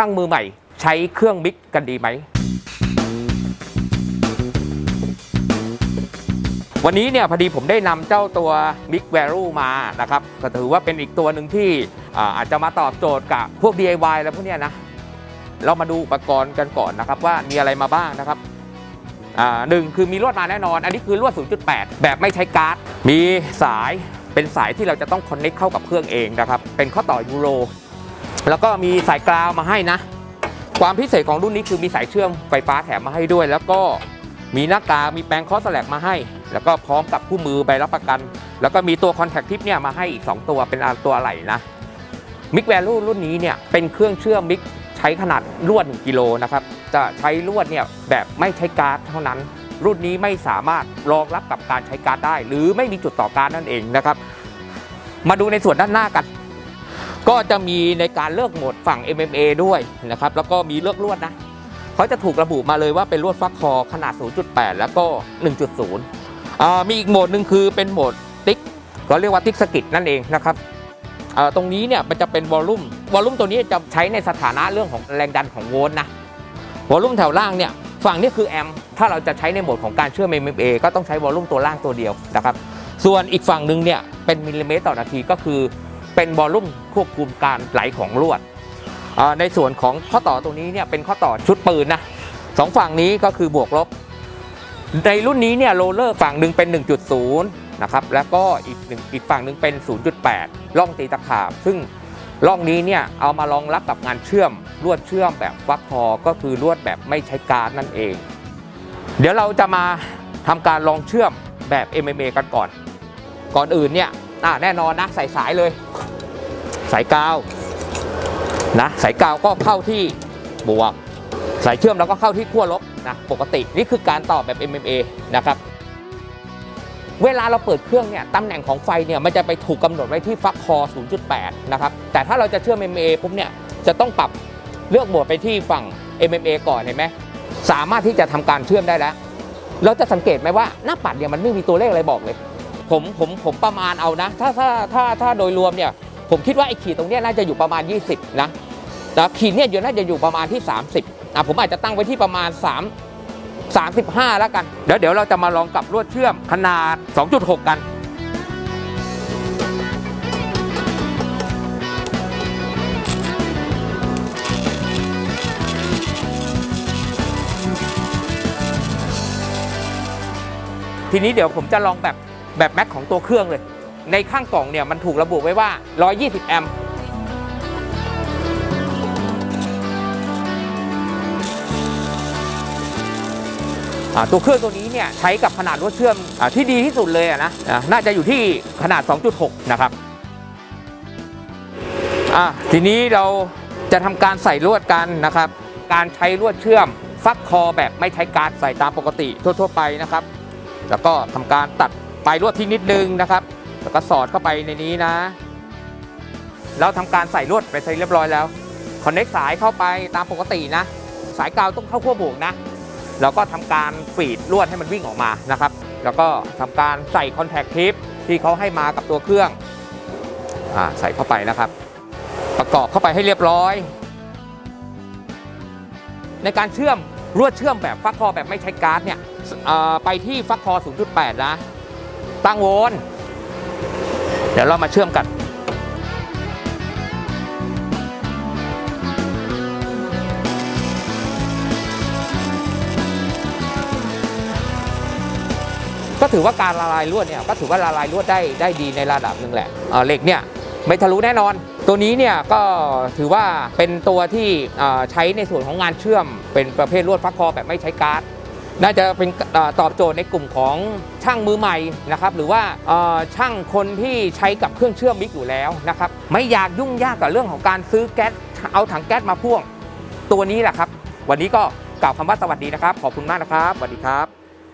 ช่างมือใหม่ ใช้เครื่องมิกกันดีไหม วันนี้เนี่ยพอดีผมได้นำเจ้าตัว Mix Value มานะครับ ก็ถือว่าเป็นอีกตัวหนึ่งที่อาจจะมาตอบโจทย์กับพวก DIY แล้วพวกเนี้ยนะ เรามาดูอุปกรณ์กันก่อนนะครับว่ามีอะไรมาบ้างนะครับหนึ่งคือมีลวดมาแน่นอน อันนี้คือลวด 0.8 แบบไม่ใช้การ์ด มีสายเป็นสายที่เราจะต้องคอนเน็กเข้ากับเครื่องเองนะครับ เป็นข้อต่อยูโร แล้วก็มีสายกราวมาให้นะ ความพิเศษของรุ่นนี้คือมีสายเชื่อมไฟฟ้าแถมมาให้ด้วย แล้วก็มีหน้ากากมีแปรงคอสแลกมาให้ แล้วก็พร้อมกับคู่มือใบรับประกัน แล้วก็มีตัวคอนแทคทิปเนี่ยมาให้อีก 2 ตัวเป็นตัวอะไหล่นะมิกแวลูรุ่นนี้เนี่ยเป็นเครื่องเชื่อมมิกใช้ขนาดลวด 1 กิโลนะครับ จะใช้ลวดเนี่ยแบบไม่ใช้การ์ดเท่านั้น รุ่นนี้ไม่สามารถรองรับกับการใช้การ์ดได้ หรือไม่มีจุดต่อการ์ดนั่นเองนะครับ มาดูในส่วนด้านหน้ากัน ก็จะมีในการเลือกโหมดฝั่ง MMA ด้วยนะครับ แล้วก็มีเลือกลวดนะเขาจะถูกระบุมาเลยว่าเป็นลวดฟักคอขนาด 0.8 แล้วก็ 1.0อ่ามีอีกโหมดหนึ่งคือเป็นโหมดติ๊กเราเรียกว่าติ๊กสกิทนั่นเองนะครับอ่าตรงนี้เนี่ยมันจะเป็นวอลลุ่มวอลลุ่มตัวนี้จะใช้ในสถานะเรื่องของแรงดันของโวลต์นะวอลลุ่มแถวล่างเนี่ยฝั่งนี้คือแอมถ้าเราจะใช้ในโหมดของการเชื่อม MMA ก็ต้องใช้วอลลุ่มตัวล่างตัวเดียวนะครับส่วนอีกฝั่งหนึ่งเนี่ยเป็นมิลลิเมตรต่อนาทีก็คือ เป็นวอลลุ่มควบคุมการไหลของลวด ในส่วนของข้อต่อตรงนี้เนี่ยเป็นข้อต่อชุดปืนนะสองฝั่งนี้ก็คือบวกลบ ในรุ่นนี้เนี่ยโรลเลอร์ฝั่งหนึ่งเป็น 1.0 นะครับ แล้วก็อีกหนึ่งอีกฝั่งหนึ่งเป็น 0.8ล่องตีตะขาบ ซึ่งล่องนี้เนี่ยเอามารองรับกับงานเชื่อมลวดเชื่อมแบบฟักคอก็คือลวดแบบไม่ใช้การนั่นเอง เดี๋ยวเราจะมาทำการลองเชื่อมแบบ MMA กันก่อน ก่อนอื่นเนี่ย อ่าแน่นอนนะใส่สายเลย สายกาวนะสายกาวก็เข้าที่บวก สายเชื่อมแล้วก็เข้าที่ขั้วลบนะปกตินี่คือการต่อแบบ MMA นะครับเวลาเราเปิดเครื่องเนี่ยตำแหน่งของไฟเนี่ยมันจะไปถูกกำหนดไว้ที่ฟักคอ 0.8 นะครับ แต่ถ้าเราจะเชื่อม MMA ปุ๊บเนี่ยจะต้องปรับเลือกโหมดไปที่ฝั่ง MMA ก่อนเห็นไหมสามารถที่จะทำการเชื่อมได้แล้ว เราจะสังเกตไหมว่าหน้าปัดเนี่ยมันไม่มีตัวเลขอะไรบอกเลย ผมผมผมประมาณเอานะ ถ้าถ้าถ้าถ้าโดยรวมเนี่ยผมคิดว่าไอ้ขีดตรงเนี้ยน่าจะอยู่ประมาณ 20 นะแต่ขีดเนี่ยอยู่น่าจะอยู่ประมาณที่ 30อะผมอาจจะตั้งไว้ที่ประมาณ 3 35 แล้วกัน เดี๋ยวเดี๋ยวเราจะมาลองกับลวดเชื่อมขนาด 2.6 กันทีนี้เดี๋ยวผมจะลองแบบ แบบแม็กของตัวเครื่องเลย ในข้างกล่องเนี่ยมันถูกระบุไว้ว่า 120 แอมป์ตัวเครื่องตัวนี้เนี่ยใช้กับขนาดลวดเชื่อมอที่ดีที่สุดเลยนะน่าจะอยู่ที่ขนาด 2.6 นะครับทีนี้เราจะทำการใส่ลวดกันนะครับ การใช้ลวดเชื่อม ฟักคอแบบไม่ใช้การใส่ตามปกติทั่ว ๆ ไปนะครับ แล้วก็ทำการตัด ลายลวดที่นิดนึงนะครับ แล้วก็สอดเข้าไปในนี้นะ เราทำการใส่ลวดไปเสร็จเรียบร้อยแล้วคอนเน็กสายเข้าไปตามปกตินะ สายกาวต้องเข้าขั้วบวกนะแล้วก็ทำการฟีดลวดให้มันวิ่งออกมานะครับ แล้วก็ทำการใส่คอนแทคทิปที่เขาให้มากับตัวเครื่องอ่าใส่เข้าไปนะครับ ประกอบเข้าไปให้เรียบร้อย ในการเชื่อมลวดเชื่อมแบบฟักคอแบบไม่ใช้การ์ดเนี่ยอ่าไปที่ฟักคอ 0.8 นะ ตั้งโวล์เดี๋ยวเรามาเชื่อมกัน ก็ถือว่าการละลายลวดเนี่ยก็ถือว่าละลายลวดได้ได้ดีในระดับหนึ่งแหละเเหล็กเนี่ยไม่ทะลุแน่นอน ตัวนี้เนี่ยก็ถือว่าเป็นตัวที่ใช้ในส่วนของงานเชื่อม เป็นประเภทลวดฟักคอแบบไม่ใช้การ์ด น่าจะเป็นอตอบโจทย์ในกลุ่มของช่างมือใหม่นะครับหรือว่าช่างคนที่ใช้กับเครื่องเชื่อมมิกอยู่แล้วนะครับไม่อยากยุ่งยากกับเรื่องของการซื้อแก๊สเอาถังแก๊สมาพ่วงตัวนี้แหละครับ วันนี้ก็กล่าวคำว่าสวัสดีนะครับ ขอบคุณมากนะครับสวัสดีครับ